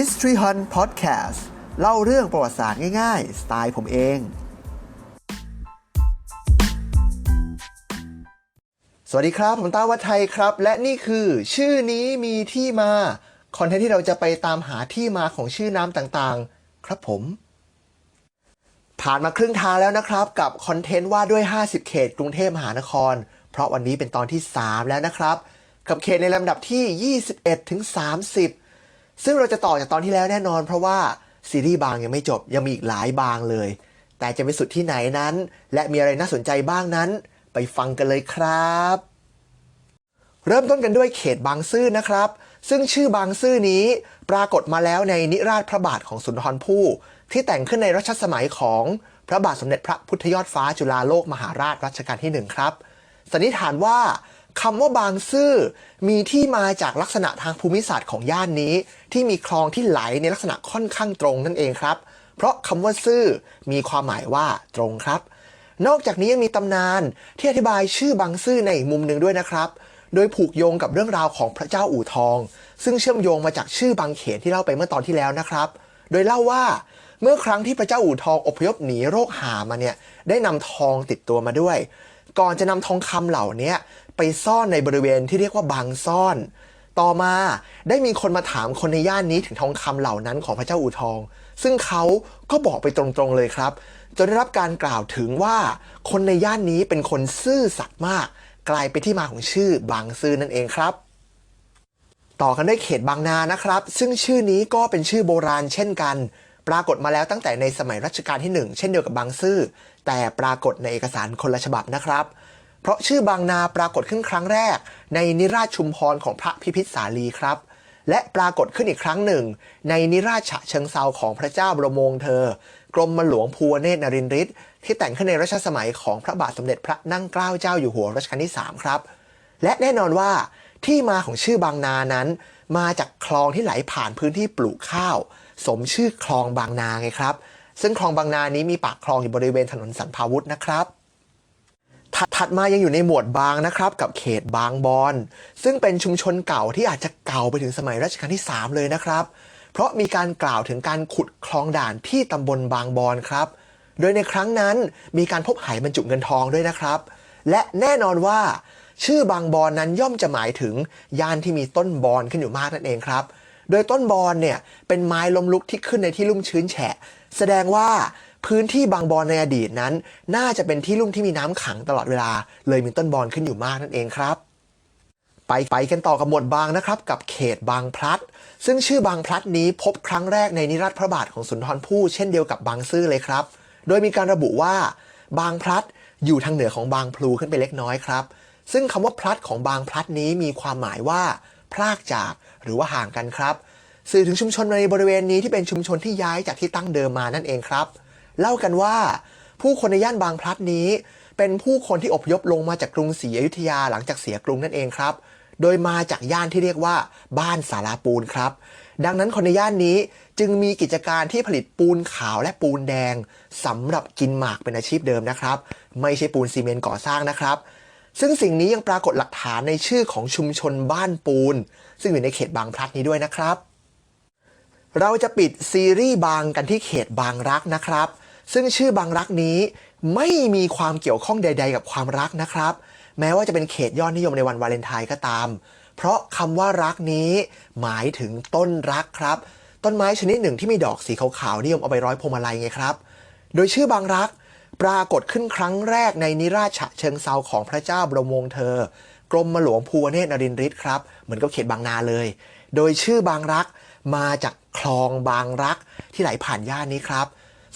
History Hunt Podcast เล่าเรื่องประวัติศาสตร์ง่ายๆ สไตล์ผมเอง สวัสดีครับ ผมต้าวัฒไทยครับ และนี่คือชื่อนี้มีที่มา คอนเทนต์ที่เราจะไปตามหาที่มาของชื่อน้ำต่างๆ ครับผม ผ่านมาครึ่งทางแล้วนะครับ กับคอนเทนต์ว่าด้วย 50 เขตกรุงเทพมหานคร เพราะวันนี้เป็นตอนที่ 3 แล้วนะครับ กับเขตในลำดับที่ 21ถึง30 ซึ่งเราจะต่อจากตอนที่แล้วแน่นอน เพราะว่าซีรีส์บางยังไม่จบยังมีอีกหลายบางเลย แต่จะไปสุดที่ไหนนั้น และมีอะไรน่าสนใจบ้างนั้น ไปฟังกันเลยครับ เริ่มต้นกันด้วยเขตบางซื่อนะครับ ซึ่งชื่อบางซื่อนี้ปรากฏมาแล้วในนิราชพระบาทของสุนทรภู่ที่แต่งขึ้นในรัชสมัยของพระบาทสมเด็จพระพุทธยอดฟ้าจุฬาโลกมหาราชรัชกาลที่หนึ่งครับสันนิษฐานว่า คำว่าบางซื่อมีที่มาจากลักษณะทางภูมิศาสตร์ของย่านนี้ ที่มีคลองที่ไหลในลักษณะค่อนข้างตรงนั่นเองครับ เพราะคำว่าซื่อมีความหมายว่าตรงครับ นอกจากนี้ยังมีตำนานที่อธิบายชื่อบางซื่อในอีกมุมหนึ่งด้วยนะครับ โดยผูกโยงกับเรื่องราวของพระเจ้าอู่ทอง ซึ่งเชื่อมโยงมาจากชื่อบางเขนที่เล่าไปเมื่อตอนที่แล้วนะครับ โดยเล่าว่าเมื่อครั้งที่พระเจ้าอู่ทองอพยพหนีโรคหามาเนี่ยได้นำทองติดตัวมาด้วย ก่อนจะนำทองคำเหล่านี้ ไปซ่อนในบริเวณที่เรียกว่าบางซ่อน ต่อมาได้มีคนมาถามคนในย่านนี้ถึงทองคำเหล่านั้นของพระเจ้าอู่ทอง ซึ่งเขาก็บอกไปตรงๆเลยครับ จนได้รับการกล่าวถึงว่าคนในย่านนี้เป็นคนซื่อสัตย์มาก กลายเป็นที่มาของชื่อบางซื่อนั่นเองครับต่อกันด้วยเขตบางนานะครับ ซึ่งชื่อนี้ก็เป็นชื่อโบราณเช่นกัน ปรากฏมาแล้วตั้งแต่ในสมัยรัชกาลที่ 1 เช่นเดียวกับบางซื่อแต่ปรากฏในเอกสารคนละฉบับนะครับ เพราะชื่อบางนาปรากฏขึ้นครั้งแรก ในนิราชชุมพรของพระพิพิธสาลีครับ และปรากฏขึ้นอีกครั้งหนึ่ง ในนิราชฉะเชิงเซาของพระเจ้าบรมวงศ์เธอ กรมหลวงภูวเนตรนรินทร์ที่แต่งขึ้นในรัชสมัยของพระบาทสมเด็จพระนั่งเกล้าเจ้าอยู่หัวรัชกาลที่ 3 ครับ และแน่นอนว่าที่มาของชื่อบางนานั้น มาจากคลองที่ไหลผ่านพื้นที่ปลูกข้าว สมชื่อคลองบางนาไงครับ ซึ่งคลองบางนานี้มีปากคลองอยู่บริเวณถนนสันพาวุธนะครับ ถัดถัดมายังอยู่ในหมวดบางนะครับ กับเขตบางบอน ซึ่งเป็นชุมชนเก่าที่อาจจะเก่าไปถึงสมัยรัชกาลที่ 3 เลยนะครับ เพราะมีการกล่าวถึงการขุดคลองด่านที่ตำบลบางบอนครับ โดยในครั้งนั้นมีการพบหายบรรจุเงินทองด้วยนะครับ และแน่นอนว่า ชื่อบางบอนนั้นย่อมจะหมายถึงย่านที่มีต้นบอนขึ้นอยู่มากนั่นเองครับ โดยต้นบอนเนี่ยเป็นไม้ล้มลุกที่ขึ้นในที่ลุ่มชื้นแฉะ แสดงว่า พื้นที่บางบอนในอดีตนั้น น่าจะเป็นที่ลุ่มที่มีน้ำขังตลอดเวลา เลยมีต้นบอนขึ้นอยู่มากนั่นเองครับ ไปไปกันต่อกับหมวดบางนะครับ กับเขตบางพลัด ซึ่งชื่อบางพลัดนี้พบครั้งแรกในนิราชพระบาทของสุนทรภู่เช่นเดียวกับบางซื่อเลยครับ โดยมีการระบุว่า บางพลัดอยู่ทางเหนือของบางพลูขึ้นไปเล็กน้อยครับ ซึ่งคำว่าพลัดของบางพลัดนี้มีความหมายว่าพลากจากหรือว่าห่างกันครับ สื่อถึงชุมชนในบริเวณนี้ที่เป็นชุมชนที่ย้ายจากที่ตั้งเดิมมานั่นเองครับ เล่ากันว่า ผู้คนในย่านบางพลัดนี้ เป็นผู้คนที่อพยพลงมาจากกรุงศรีอยุธยาหลังจากเสียกรุงนั่นเองครับ โดยมาจากย่านที่เรียกว่า บ้านสาราปูนครับ ดังนั้นคนในย่านนี้จึงมีกิจการที่ผลิตปูนขาวและปูนแดงสำหรับกินหมากเป็นอาชีพเดิมนะครับ ไม่ใช่ปูนซีเมนต์ก่อสร้างนะครับซึ่งสิ่งนี้ยังปรากฏหลักฐานในชื่อของชุมชนบ้านปูน ซึ่งอยู่ในเขตบางพลัดนี้ด้วยนะครับ เราจะปิดซีรีส์บางกันที่เขตบางรักนะครับ ซึ่งชื่อบางรักนี้ไม่มีความเกี่ยวข้องใด ๆ กับความรักนะครับ แม้ว่าจะเป็นเขตยอดนิยมในวันวาเลนไทน์ก็ตาม เพราะคำว่ารักนี้หมายถึงต้นรักครับ ต้นไม้ชนิดหนึ่งที่มีดอกสีขาวๆนิยมเอาไปร้อยพวงมาลัยไงครับ โดยชื่อบางรักปรากฏขึ้นครั้งแรกในนิราชเชิงเซาของพระเจ้าบรมวงศ์เธอ กรมหลวงภูวเนตรนรินทร์ครับ เหมือนกับเขตบางนาเลย โดยชื่อบางรักมาจากคลองบางรักที่ไหลผ่านย่านนี้ครับ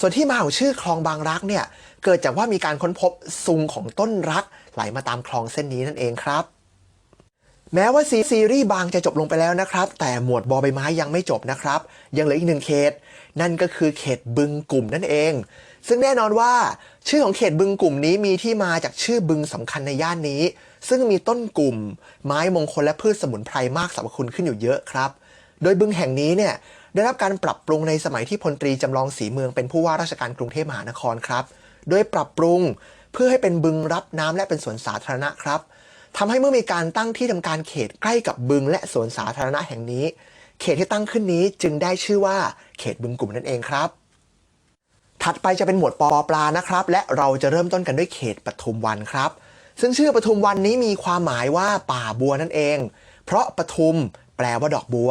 ส่วนที่มาของชื่อคลองบางรักเนี่ยเกิดจากว่ามีการค้นพบซุงของต้นรักไหลมาตามคลองเส้นนี้นั่นเองครับ แม้ว่าซีซีรีส์บางจะจบลงไปแล้วนะครับ แต่หมวดบอใบไม้ยังไม่จบนะครับ ยังเหลืออีกหนึ่งเขต นั่นก็คือเขตบึงกลุ่มนั่นเอง ซึ่งแน่นอนว่า ชื่อของเขตบึงกลุ่มนี้มีที่มาจากชื่อบึงสำคัญในย่านนี้ ซึ่งมีต้นกลุ่ม ไม้มงคลและพืชสมุนไพรมากสรรพคุณขึ้นอยู่เยอะครับ โดยบึงแห่งนี้เนี่ย ได้รับการปรับปรุงในสมัยที่พลตรีจำลองศรีเมืองเป็นผู้ว่าราชการกรุงเทพมหานครครับ โดยปรับปรุงเพื่อให้เป็นบึงรับน้ำและเป็นสวนสาธารณะครับทำให้เมื่อมีการตั้งที่ทำการเขตใกล้กับบึงและสวนสาธารณะแห่งนี้ เขตที่ตั้งขึ้นนี้จึงได้ชื่อว่า เขตบึงกลุ่มนั่นเองครับ ถัดไปจะเป็นหมวดปอปลานะครับ และเราจะเริ่มต้นกันด้วยเขตปทุมวันครับ ซึ่งชื่อปทุมวันนี้มีความหมายว่าป่าบัวนั่นเอง เพราะปทุมแปลว่าดอกบัว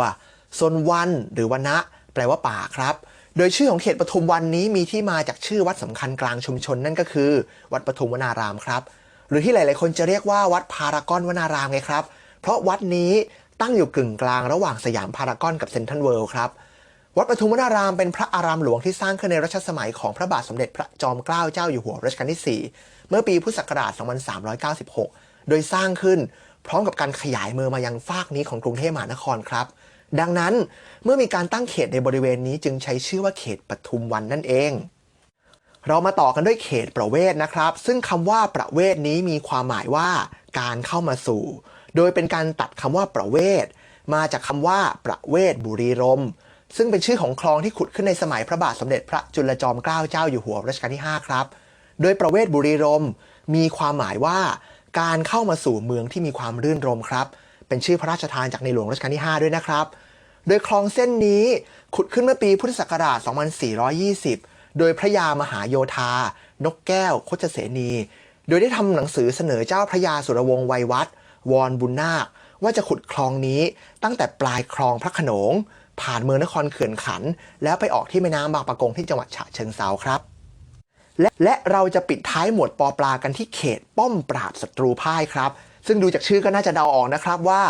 ส่วนวันหรือวันนะแปลว่าป่าครับ โดยชื่อของเขตปทุมวันนี้มีที่มาจากชื่อวัดสำคัญกลางชุมชนนั่นก็คือ วัดปทุมวนารามครับ หรือที่หลาย ๆ คนจะเรียกว่าวัดพารากอนวนารามไงครับ เพราะวัดนี้ตั้งอยู่กึ่งกลางระหว่างสยามพารากอนกับเซนทรัลเวิลด์ครับวัดปทุมวนารามเป็นพระอารามหลวงที่สร้างขึ้นในรัชสมัยของพระบาทสมเด็จพระจอมเกล้าเจ้าอยู่หัวรัชกาลที่ 4 เมื่อปีพุทธศักราช 2396 โดยสร้างขึ้นพร้อมกับการขยายเมืองมายังฟากนี้ของกรุงเทพมหานครครับ ดังนั้นเมื่อมีการตั้งเขตในบริเวณนี้จึงใช้ชื่อว่าเขตปทุมวันนั่นเอง เรามาต่อกันด้วยเขตประเวศนะครับ ซึ่งคำว่าประเวศนี้มีความหมายว่าการเข้ามาสู่ โดยเป็นการตัดคำว่าประเวศมาจากคำว่าประเวศบุรีรมซึ่งเป็นชื่อของคลองที่ขุดขึ้นในสมัยพระบาทสมเด็จพระจุลจอมเกล้าเจ้าอยู่หัวรัชกาลที่ 5 ครับ โดยประเวศบุรีรมมีความหมายว่า การเข้ามาสู่เมืองที่มีความรื่นรมครับ เป็นชื่อพระราชทานจากในหลวงรัชกาลที่ 5 ด้วยนะครับ โดยคลองเส้นนี้ขุดขึ้นเมื่อปีพุทธศักราช 2420 โดยพระยามหาโยธา นกแก้วโคจเสนี โดยได้ทำหนังสือเสนอเจ้าพระยาสุรวงศ์ไวยวัฒวอนบุญนาค ว่าจะขุดคลองนี้ตั้งแต่ปลายคลองพระขนง ผ่านเมืองนครเขื่อนขัน แล้วไปออกที่แม่น้ำบางปะกงที่จังหวัดฉะเชิงเซาครับและและเราจะปิดท้ายหมวดปอปลากันที่เขตป้อมปราบศัตรูพ่ายครับ ซึ่งดูจากชื่อก็น่าจะเดาออกนะครับว่า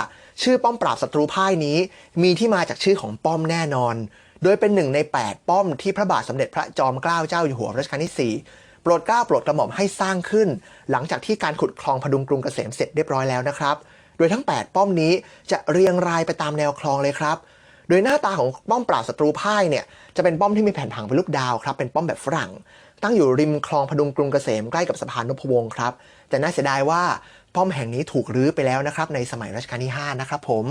ชื่อป้อมปราบศัตรูพ่ายนี้ มีที่มาจากชื่อของป้อมแน่นอน โดยเป็นหนึ่งใน 8 ป้อมที่พระบาทสมเด็จพระจอมเกล้าเจ้าอยู่หัวรัชกาลที่ 4 โปรดเกล้าโปรดกระหม่อมให้สร้างขึ้น หลังจากที่การขุดคลองพดุงกรุงเกษมเสร็จเรียบร้อยแล้วนะครับ โดยทั้ง 8 ป้อมนี้จะเรียงรายไปตามแนวคลองเลยครับโดยหน้าตาของป้อมปราบศัตรูพ่ายเนี่ยจะเป็นป้อมที่มีแผ่นผังเป็นลูกดาวครับเป็นป้อมแบบฝรั่ง ตั้งอยู่ริมคลองพดุงกรุงเกษมใกล้กับสะพานนพวงศ์ครับแต่น่าเสียดายว่า ป้อมแห่งนี้ถูกรื้อไปแล้วนะครับ ในสมัยรัชกาลที่ 5 นะครับผม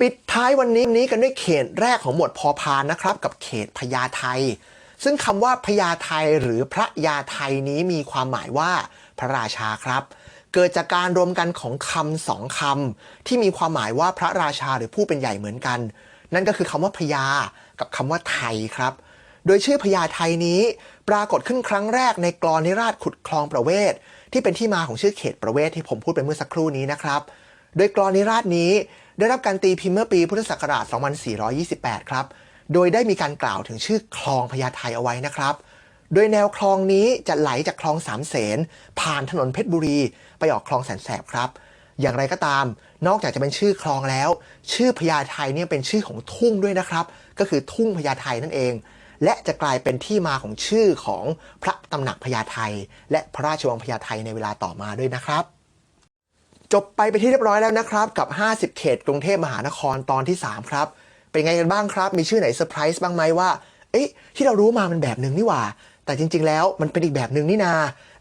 ปิดท้ายวันนี้นี้กันด้วยเขตแรกของหมวดพอพานนะครับ กับเขตพญาไทซึ่งคำว่าพญาไทหรือพระยาไทนี้มีความหมายว่าพระราชาครับ เกิดจากการรวมกันของคำสองคำที่มีความหมายว่าพระราชาหรือผู้เป็นใหญ่เหมือนกัน นั่นก็คือคำว่าพญากับคำว่าไทยครับ โดยชื่อพญาไทนี้ปรากฏขึ้นครั้งแรกในกรอนนิราชขุดคลองประเวศ ที่เป็นที่มาของชื่อเขตประเวศที่ผมพูดไปเมื่อสักครู่นี้นะครับ โดยกรอนนิราชนี้ได้รับการตีพิมพ์เมื่อปีพุทธศักราช 2428 ครับ โดยได้มีการกล่าวถึงชื่อคลองพญาไทเอาไว้นะครับ โดยแนวคลองนี้จะไหลจากคลองสามเสนผ่านถนนเพชรบุรี ไปออกคลองแสนแสบครับอย่างไรก็ตาม นอกจากจะเป็นชื่อคลองแล้ว ชื่อพญาไทเนี่ยเป็นชื่อของทุ่งด้วยนะครับ ก็คือทุ่งพญาไทนั่นเอง และจะกลายเป็นที่มาของชื่อของพระตำหนักพญาไทและพระราชวังพญาไทในเวลาต่อมาด้วยนะครับจบไปไปนที่เรียบร้อยแล้วนะครับกับ 50 เขตกรุงเทพมหานครตอนที่ 3 ครับ เป็นไงกันบ้างครับ มีชื่อไหนเซอร์ไพรส์บ้างไหมว่า เอ๊ะ ที่เรารู้มามันแบบหนึ่งนี่หว่า แต่จริง ๆ แล้วมันเป็นอีกแบบหนึ่งนี่นา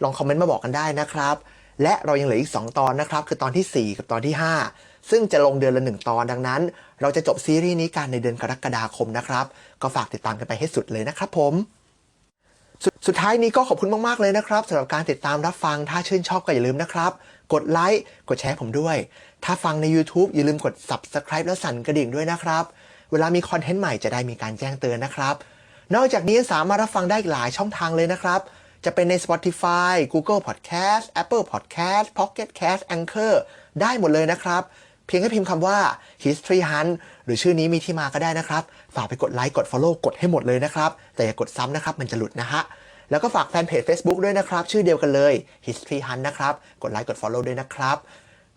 ลองคอมเมนต์มาบอกกันได้นะครับ และเรายังเหลืออีก 2 ตอนนะครับ คือตอนทีสี่ 4 กับตอนที่ 5 ซึ่งจะลงเดือนละ 1 ตอนดังนั้น เราจะจบซีรีส์นี้กันในเดือนกรกฎาคมนะครับ ก็ฝากติดตามกันไปให้สุดเลยนะครับผมสุดสุดท้ายนี้ก็ขอบคุณมาก ๆ เลยนะครับสำหรับการติดตามรับฟังถ้าชื่นชอบก็อย่าลืมนะครับ กดไลค์กดแชร์ผมด้วย ถ้าฟังใน YouTube อย่าลืมกด Subscribe และสั่นกระดิ่งด้วยนะครับ เวลามีคอนเทนต์ใหม่จะได้มีการแจ้งเตือนนะครับ นอกจากนี้สามารถรับฟังได้อีกหลายช่องทางเลยนะครับ จะเป็นใน Spotify Google Podcast Apple Podcast Pocket Cast Anchor ได้หมดเลยนะครับ เพียงแค่พิมพ์คำว่า History Hunt หรือชื่อนี้มีที่มาก็ได้นะครับ ฝากไปกดไลค์กด Follow กดให้หมดเลยนะครับ แต่อย่ากดซ้ำนะครับ มันจะหลุดนะฮะแล้วก็ฝากแฟนเพจ Facebook ด้วยนะครับ ชื่อเดียวกันเลย History Hunt นะครับ กดไลค์กด Follow ด้วยนะครับ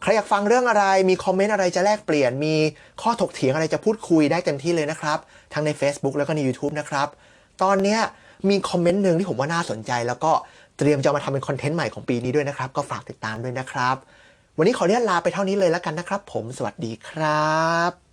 ใครอยากฟังเรื่องอะไร มีคอมเมนต์อะไรจะแลกเปลี่ยน มีข้อถกเถียงอะไรจะพูดคุยได้เต็มที่เลยนะครับ ทั้งใน Facebook แล้วก็ใน YouTube นะครับ ตอนเนี้ย มีคอมเมนต์หนึ่งที่ผมว่าน่าสนใจ แล้วก็เตรียมจะมาทำเป็นคอนเทนต์ใหม่ของปีนี้ด้วยนะครับ ก็ฝากติดตามด้วยนะครับ วันนี้ขออนุญาตลาไปเท่านี้เลยแล้วกันนะครับ ผมสวัสดีครับ